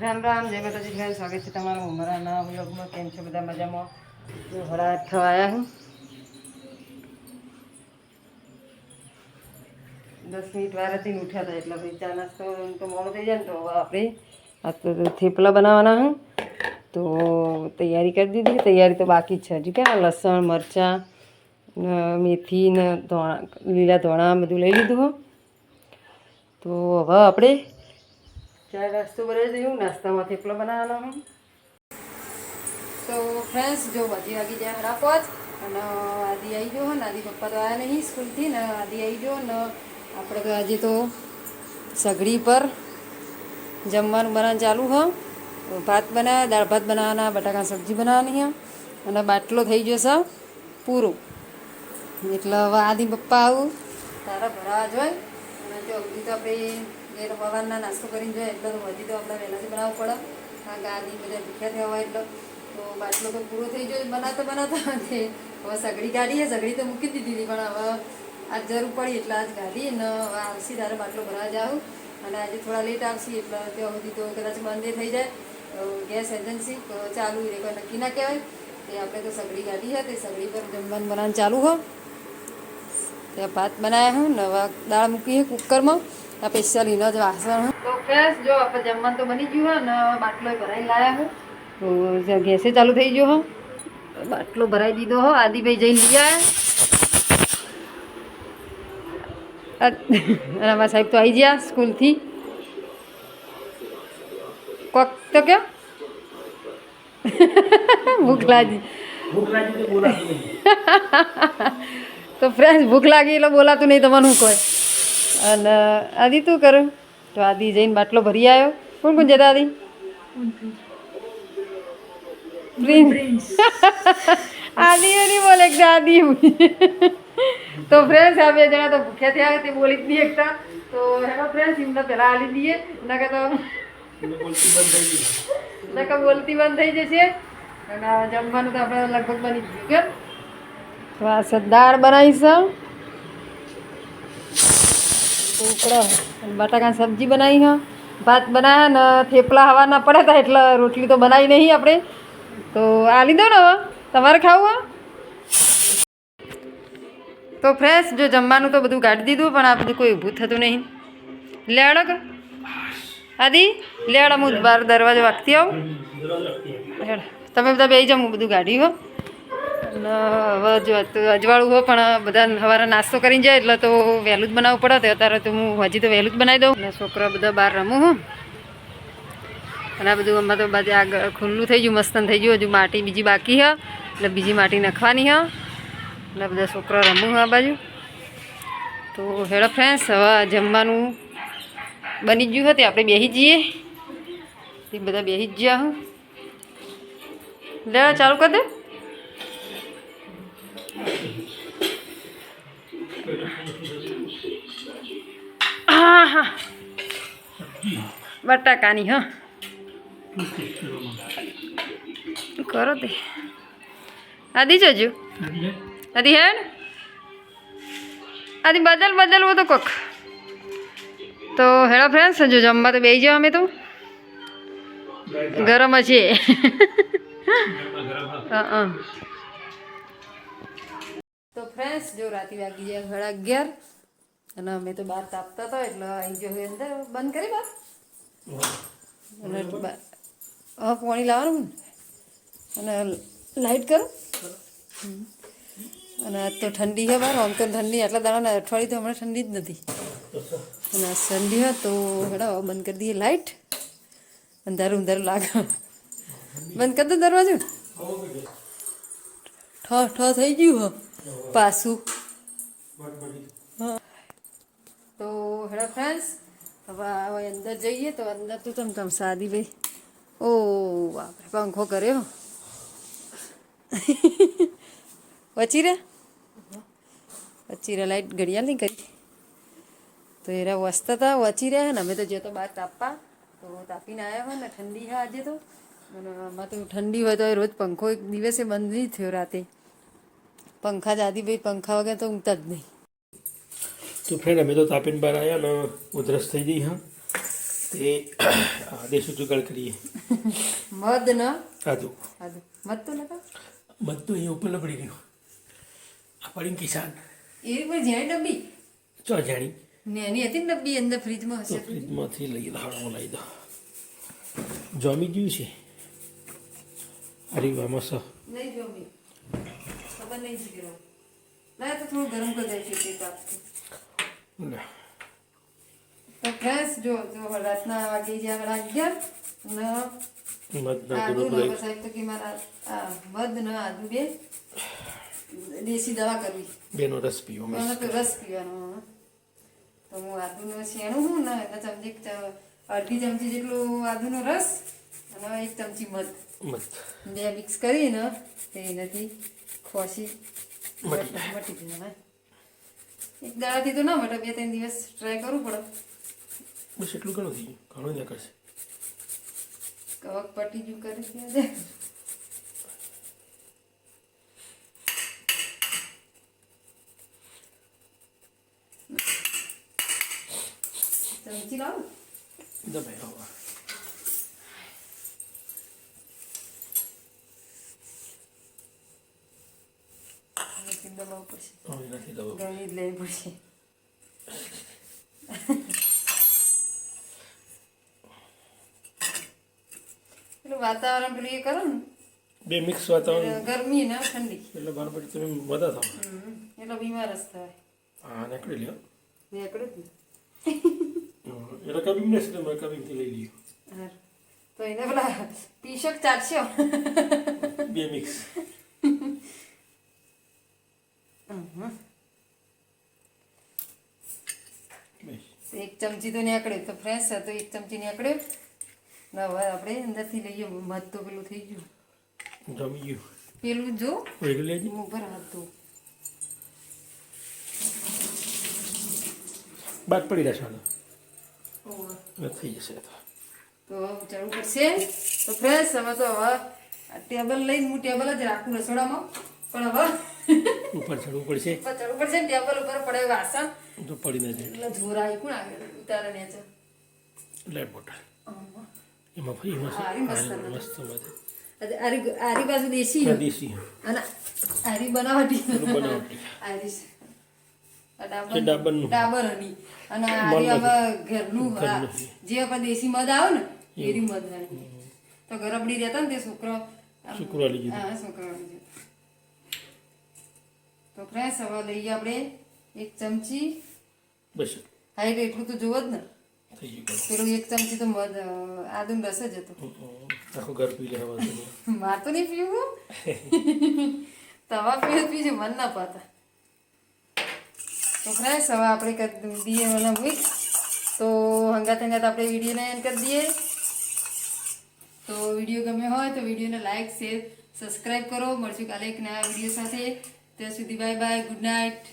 રામ રામ, જય માતાજી ફ્રેન્ડ સ્વાગત છે તમારું અમારા નવા વ્લોગમાં. કેમ છો બધા મજામાં? હું હળા થવા આવ્યા હું. દસ મિનિટ વાર હતી ઉઠ્યા હતા એટલે ભાઈ ચા નાસ્તો તો મોડો થઈ જાય ને તો આપણે આ થેપલા બનાવવાના હું. તો તૈયારી કરી દીધી તૈયારી તો બાકી છે હજી ક્યાં લસણ, મરચાં મેથી ને ધોણા, લીલા ધોણા બધું લઈ લીધું તો હવે આપણે ચા નાસ્તો બનાવી દઉં નાસ્તામાં થેપલો બનાવવાનો તો ફ્રેન્ડ્સ જો બધી વાગી જાય રાખો જ અને આદિ આવી ગયો ને, આદિ પપ્પા તો આવ્યા નહીં સ્કૂલથી ને, આદિ આવી ગયો ને, આપણે આજે તો સગડી પર જમવાનું બનાવવાનું ચાલુ હ. ભાત બનાવ્યા દાળ ભાત બનાવવાના બટાકા સબ્જી બનાવવાની હ. અને બાટલો થઈ ગયો જશે પૂરો. એટલે હવે આદિ પપ્પા આવું. તારા ભરાવા જોઈએ અને જો હજી તો આપણે એ સવારના નાસ્તો કરીને જોઈએ, એટલે તો હજી તો આપણે વહેલાથી બનાવવું પડે. કારણ કે આદિ બધા ભૂખ્યા થયા હોય એટલે. તો બાટલો તો પૂરો થઈ ગયો, બનાવતા બનાવતા હવે સગડી કાઢીએ સગડી તો મૂકી દીધી હતી, પણ હવે આજ જરૂર પડી એટલે આજ કાઢી ને હવે આવશે તારે બાટલો ભરવા જાઉં. અને આજે થોડા લેટ આવશે, એટલે ત્યાં સુધી તો કદાચ બંધ થઈ જાય. ગેસ એજન્સી ચાલુ એ કોઈ નક્કી ના કહેવાય. તે આપણે તો સગડી ગાડી છે, તે સગડી પર જમવાનું બનાવવાનું ચાલુ હો ત્યાં ભાત બનાવ્યા હું નવા દાળ મૂકી છે કુકરમાં સ્પેશિયલ એનો જ વાસણ. તો ફ્રેશ જો આપણે જમવાનું તો બની ગયું હોય ને બાટલો ભરાઈ લાયા હું. તો ગેસે ચાલુ થઈ ગયો હો. બાટલો ભરાઈ દીધો હો આદિભાઈ જઈને લઈ આવ્યા અમારા સાહેબ તો આવી ગયા સ્કૂલથી. કોક તો કયો? ભૂખ લાગી તો ફ્રેન્ડ ભૂખ લાગી એટલે બોલાતું નહીં તમારું કોઈ. અને આદિ તું કરું? તો આદિ જઈને બાટલો ભરી આવ્યો કોણ કોણ જતા આદિ? આદિ નહીં બોલે કે આદિ. તો ફ્રેન્ડ્સ આ બે જણા તો ભૂખ્યા થયા તે બોલી જ નહીં એકતા. તો હેલો ફ્રેન્ડ્સ એમને પહેલાં આલી દઈએ. નકર તો નકર બોલતી બંધ થઈ જશે. અને જમવાનું તો આપણે લગભગ બની ગયું કેમ તો આ દાળ બનાવીશું. ઉકળો. બટાકાની સબ્જી બનાવી, હા. ભાત બનાવ્યા ને થેપલા હવા ના પડ્યા હતા એટલે રોટલી તો બનાવી નહીં આપણે. તો આ લીધો ને તમારે ખાવું, હા? તો ફ્રેશ જો જમવાનું તો બધું કાઢી દીધું, પણ આ બધું કોઈ ઊભું થતું નહીં. લેડો કે. આદિ લેવાડો હું બાર દરવાજો વાગતી આવું. તમે બધા બે જમું બધું કાઢી, હો. અને હવે જો તો અજવાળું હો, પણ બધા સવારે નાસ્તો કરીને જાય, એટલે તો વહેલું જ બનાવવું પડે, તો અત્યારે તો હું હજી તો વહેલું જ બનાવી દઉં. અને છોકરા બધા બહાર રમું હું. અને આ બધું અમારે તો બાજુ આગળ ખુલ્લું થઈ ગયું, મસ્તન થઈ ગયું, હજુ માટી બીજી બાકી હ, એટલે બીજી માટી નાખવાની હ. એટલે બધા છોકરા રમું આ બાજુ. તો હેડો ફ્રેન્ડ્સ હવે જમવાનું બની ગયું હતું, આપણે બેસી જઈએ. એ બધા બેસી જ ગયા હું. લે, ચાલુ કરી દે. હા હા બટાકાની હા. કરો તે? આદિ જજો આદિ ને? આદિ બદલ બદલવો તો કોક. તો હેડો ફ્રેન્ડ્સ જો જમવા તો બેસી જાઓ અમે તો. ગરમ છે. હા તો ફ્રેન્ડ્સ જો રાતે વાગી જાય સાડા અગિયાર. અને અમે તો બહાર તાપતા હતા એટલે આવી ગયો અંદર બંધ કરી બસ. અને હા પાણી લાવવાનું અને લાઇટ કરો. અને આજ તો ઠંડી છે બહાર આમ તો ઠંડી આટલા દાડા અઠવાડિયું તો હમણાં ઠંડી જ નથી. અને ઠંડી હોય તો હેડો બંધ કરી દઈએ લાઈટ. અંધારું અંધારું લાગે. બંધ કરી દો દરવાજો. ઠ ઠ થઈ ગયું હો. પાછું હા. તો હેડા ફ્રેન્ડ્સ હવે હવે અંદર જઈએ તો અંદર તો તમ તમ સાદી ભાઈ ઓ બાપરે, પંખો કર્યો? વચી રે? વચી રે, લાઈટ ઘડિયાળ નહીં કરી. તો એરા વસતા હતા વચી રહ્યા ને અમે તો જતો બહાર તાપવા. તો તાપીને આવ્યા હોય ને, ઠંડી હા આજે તો. અને આમાં તો ઠંડી હોય તો રોજ પંખો એક દિવસે બંધ નહીં થયો રાતે. પંખા જ આદિભાઈ પંખા વગર તો ઊંઘતા જ નહીં. તો ફ્રેન્ડ અમે તો તાપીને બહાર આવ્યા ને, ઉધરસ થઈ ગઈ, હા. તે દેશી જુગાડ કરીએ મધ ન સાધુ આદુ મધ તો નતા બધું અહીંયા ઉપર પડી ગયું આ પડી કિસાન એ કોઈ જ્યાં ડબ્બી ચો જાણી ને એની હતી ને ડબ્બી અંદર ફ્રીજમાં તો હશે ફ્રીજમાંથી લઈ હાડમાં લાવી દો જમી ગયું છે? અરે વાહ મસ્ત. નહીં જો મેં ખબર નહીં છે ના તો થોડું ગરમ કરી દે છે તે તાપથી ના. તો ફ્રેશ જો જો રાતના વાગી ને આદુ ગુરુ નો સાહેબ તો કે મારા આ મધ ને આદુ બે દેશી દવા કરવી. બેનો રસ પીવો મસ્ત. તો રસ પીવાનો તો હું આદુનો શેણું હું ને એટલે ચમચી અડધી ચમચી જેટલું આદુનો રસ અને એક ચમચી મધ. બે મિક્સ કરીને તે એનાથી ખોસી મટી મટી જાય એક દાડાથી તો ના મટે બે ત્રણ દિવસ ટ્રાય કરવું પડે. બસ એટલું ઘણું થઈ ગયું. ઘણું ત્યાં કરશે કવક પટી ગયું કરી છે ચમચી લાવું દબાઈ હવા દબાવવું પડશે. ગણી જ લેવી પડશે પેલું વાતાવરણ પેલું એ કરો ને બે મિક્સ વાતાવરણ. ગરમી ને ઠંડી. એટલે બહાર પડી તમે બધા થાવ. એટલે બીમાર જ થાય. હા નીકળી લ્યો. નીકળ્યું એટલે કબીમ ને તમે કબીમથી લઈ લ્યો તો એને પેલા પીશક ચાટશો બે મિક્સ એક ચમચી તો નીકળ્યું તો ફ્રેશ હતો એક ચમચી નીકળ્યું હવે આપણે અંદરથી લઈએ મધ તો પેલું થઈ ગયું. જમી ગયું. પેલું જો ઉપર હાથ ધોઉં. બાદ પડી રહેશે. થઈ જશે તો. તો ચડવું પડશે. તો ફ્રેશ હવે તો હવે ટેબલ લઈને હું ટેબલ જ રાખું રસોડામાં. પણ હવે ઉપર ચડવું પડશે. ઉપર ચડવું પડશે ટેબલ ઉપર પડે વાસણ. તો પડી ના જાય. એટલે ધોરા કોણ આવે? ઉતારે ને છે લાઈટ બોટલ એમાં ફરી હા, મસ્ત હા, આરી આરી બાજુ દેશી. દેશી અને આરી બનાવટી. બનાવટી. આરી ડાબર ડાબર હની અને આરી ઘરનું જે આપણે દેશી મધ આવે ને એરી મધ વાળી તો ગરબડી રહેતા ને તે છોકરો શુક્રવાર લઈ હા છોકરો જતો. તો ફ્રેશ હવે લઈએ આપણે એક ચમચી. બસ. હાઈટ એટલું તો જોવો જ ને. થઈ ગયું. પેલું એક ચમચી તો મધ આદુનો રસ જ હતો. આખું ઘર પી લે માર તો નહીં પીવું? તવા પીવું પીજે મન ના પાતા. તો હવે આપણે કરી દઈએ મને મિક્સ તો હંગાત હંગાત આપણે વિડીયોને એન્ડ કરી દઈએ તો વીડિયો ગમ્યો હોય તો વિડીયોને લાઈક શેર સબસ્ક્રાઈબ કરો. મળશું કાલે એક નવા વીડિયો સાથે. ત્યાં સુધી બાય બાય ગુડ નાઇટ